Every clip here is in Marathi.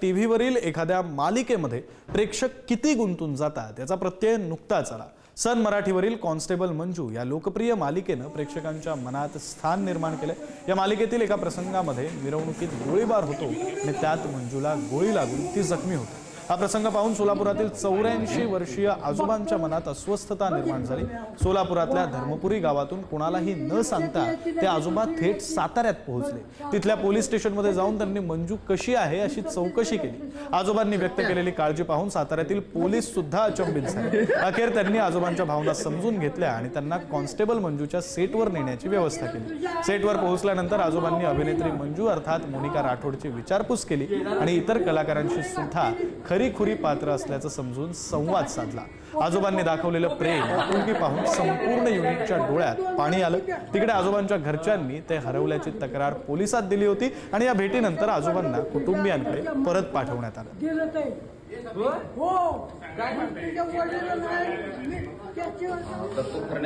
टी व्हीवरील एखाद्या मालिकेमध्ये प्रेक्षक किती गुंतून जातात याचा प्रत्यय नुकताच आला सन मराठीवरील कॉन्स्टेबल मंजू या लोकप्रिय मालिकेनं प्रेक्षकांच्या मनात स्थान निर्माण केलं या मालिकेतील एका प्रसंगामध्ये मिरवणुकीत गोळीबार होतो आणि त्यात मंजूला गोळी लागून ती जखमी होते. हा प्रसंग पाहून सोलापुरातील चौऱ्याऐंशी वर्षीय आजोबांच्या मनात अस्वस्थता निर्माण झाली. सोलापुरातल्या धर्मपुरी गावातून कोणालाही न सांगता ते आजोबा थेट साताऱ्यात पोहोचले. तिथल्या पोलीस स्टेशनमध्ये जाऊन त्यांनी मंजू कशी आहे अशी चौकशी केली. आजोबांनी व्यक्त केलेली काळजी पाहून साताऱ्यातील पोलीस सुद्धा अचंबित झाले. अखेर त्यांनी आजोबांच्या भावना समजून घेतल्या आणि त्यांना कॉन्स्टेबल मंजूच्या सेटवर नेण्याची व्यवस्था केली. सेटवर पोहोचल्यानंतर आजोबांनी अभिनेत्री मंजू अर्थात मोनिका राठोडची विचारपूस केली आणि इतर कलाकारांशी सुद्धा खरीखुरी पात्र असल्याचं समजून संवाद साधला. आजोबांनी दाखवलेलं प्रेम आपुलकी पाहून संपूर्ण युनिटच्या डोळ्यात पाणी आलं. तिकडे आजोबांच्या घरच्यांनी ते हरवल्याची तक्रार पोलिसात दिली होती आणि या भेटीनंतर आजोबांना कुटुंबियांकडे परत पाठवण्यात आलं.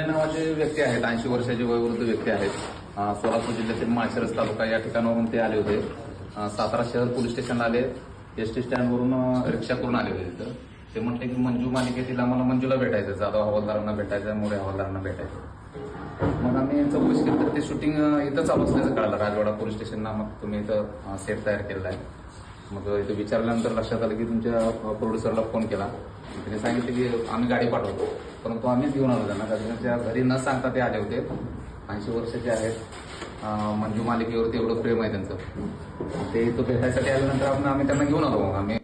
नावाचे व्यक्ती आहेत ऐंशी वर्षाचे वयोवृद्ध व्यक्ती आहेत. सोलापूर जिल्ह्यातील माळशिरस तालुका या ठिकाणावरून ते आले होते. सातारा शहर पोलीस स्टेशनला आले. एस टी स्टँडवरून रिक्षा करून आले होते तिथं. ते म्हटले की मंजू मालिकेतील आम्हाला मंजूला भेटायचं जाधव हवालदारांना भेटायचं मोरे हवालदारांना भेटायचं मग आम्ही चौकशी केली. तर ते शूटिंग इथं चालू असल्याचं कळालं. राजवाडा पोलीस स्टेशनला मग तुम्ही इथं सेट तयार केलेला आहे. मग इथं विचारल्यानंतर लक्षात आलं की तुमच्या प्रोड्युसरला फोन केला. त्याने सांगितलं की आम्ही गाडी पाठवतो. परंतु आम्हीच घेऊन आलो त्यांना. कारण त्यांच्या घरी न सांगता ते आले होते. ऐंशी वर्षाचे आहेत. मंजू मालिकेवरती एवढं प्रेम आहे त्यांचं. ते तो भेटायसाठी आल्यानंतर आपण आम्ही त्यांना घेऊन आलो. मग आम्ही